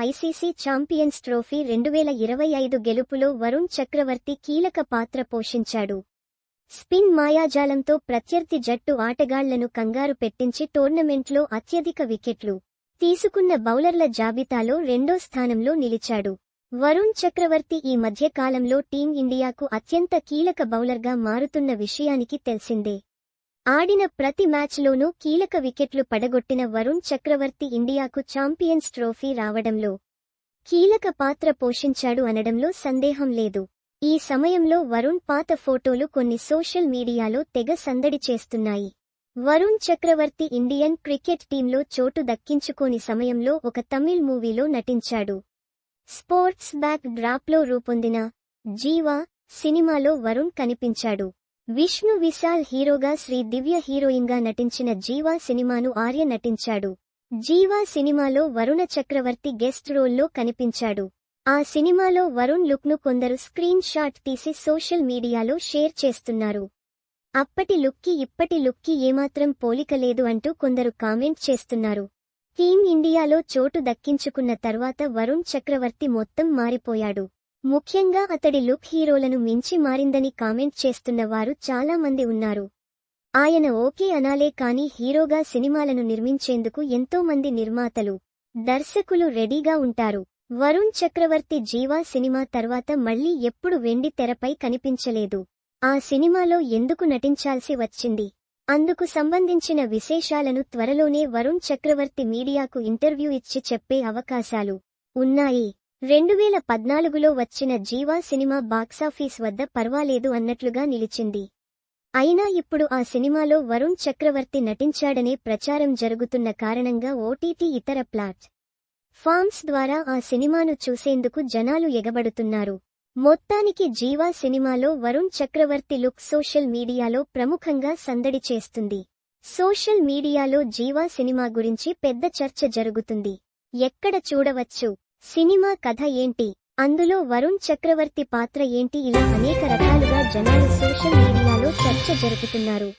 ICC champions trophy రెండువేల ఇరవై ఐదు గెలుపులో వరుణ్ చక్రవర్తి కీలక పాత్ర పోషించాడు. స్పిన్ మాయాజాలంతో ప్రత్యర్థి జట్టు ఆటగాళ్ళను కంగారు పెట్టించి టోర్నమెంట్లో అత్యధిక వికెట్లు తీసుకున్న బౌలర్ల జాబితాలో రెండో స్థానంలో నిలిచాడు. వరుణ్ చక్రవర్తి ఈ మధ్యకాలంలో టీంఇండియాకు అత్యంత కీలక బౌలర్గా మారుతున్న విషయానికి తెలిసిందే. ఆడిన ప్రతి మ్యాచ్లోనూ కీలక వికెట్లు పడగొట్టిన వరుణ్ చక్రవర్తి ఇండియాకు ఛాంపియన్స్ ట్రోఫీ రావడంలో కీలక పాత్ర పోషించాడు అనడంలో సందేహం లేదు. ఈ సమయంలో వరుణ్ పాత ఫోటోలు కొన్ని సోషల్ మీడియాలో తెగ సందడి చేస్తున్నాయి. వరుణ్ చక్రవర్తి ఇండియన్ క్రికెట్ టీంలో చోటు దక్కించుకోని సమయంలో ఒక తమిళ్ మూవీలో నటించాడు. స్పోర్ట్స్ బ్యాక్ డ్రాప్లో రూపొందిన జీవా సినిమాలో వరుణ్ కనిపించాడు. విష్ణు విశాల్ హీరోగా శ్రీ దివ్య హీరోయిన్గా నటించిన జీవా సినిమాను ఆర్య నటించాడు. జీవా సినిమాలో వరుణ చక్రవర్తి గెస్ట్ రోల్లో కనిపించాడు. ఆ సినిమాలో వరుణ్ లుక్ను కొందరు స్క్రీన్ షాట్ తీసి సోషల్ మీడియాలో షేర్ చేస్తున్నారు. అప్పటి లుక్కి ఇప్పటి లుక్కి ఏమాత్రం పోలిక లేదు అంటూ కొందరు కామెంట్ చేస్తున్నారు. టీమ్ ఇండియాలో చోటు దక్కించుకున్న తర్వాత వరుణ్ చక్రవర్తి మొత్తం మారిపోయాడు. ముఖ్యంగా అతడి లుక్ హీరోలను మించి మారిందని కామెంట్ చేస్తున్న వారు చాలా మంది ఉన్నారు. ఆయన ఓకే అనాలే కాని హీరోగా సినిమాలను నిర్మించేందుకు ఎంతో మంది నిర్మాతలు దర్శకులు రెడీగా ఉంటారు. వరుణ్ చక్రవర్తి జీవా సినిమా తర్వాత మళ్ళీ ఎప్పుడు వెండి తెరపై కనిపించలేదు. ఆ సినిమాలో ఎందుకు నటించాల్సి వచ్చింది? అందుకు సంబంధించిన విశేషాలను త్వరలోనే వరుణ్ చక్రవర్తి మీడియాకు ఇంటర్వ్యూ ఇచ్చి చెప్పే అవకాశాలు ఉన్నాయి. రెండువేల పద్నాలుగులో వచ్చిన జీవా సినిమా బాక్సాఫీస్ వద్ద పర్వాలేదు అన్నట్లుగా నిలిచింది. అయినా ఇప్పుడు ఆ సినిమాలో వరుణ్ చక్రవర్తి నటించాడనే ప్రచారం జరుగుతున్న కారణంగా ఓటీటీ ఇతర ప్లాట్ ఫామ్స్ ద్వారా ఆ సినిమాను చూసేందుకు జనాలు ఎగబడుతున్నారు. మొత్తానికి జీవా సినిమాలో వరుణ్ చక్రవర్తి లుక్ సోషల్ మీడియాలో ప్రముఖంగా సందడి చేస్తుంది. సోషల్ మీడియాలో జీవా సినిమా గురించి పెద్ద చర్చ జరుగుతుంది. ఎక్కడ చూడవచ్చు? సినిమా కథ ఏంటి? అందులో వరుణ్ చక్రవర్తి పాత్ర ఏంటి? ఇలా అనేక రకాలుగా జనాలు సోషల్ మీడియాలో చర్చ జరుపుతున్నారు.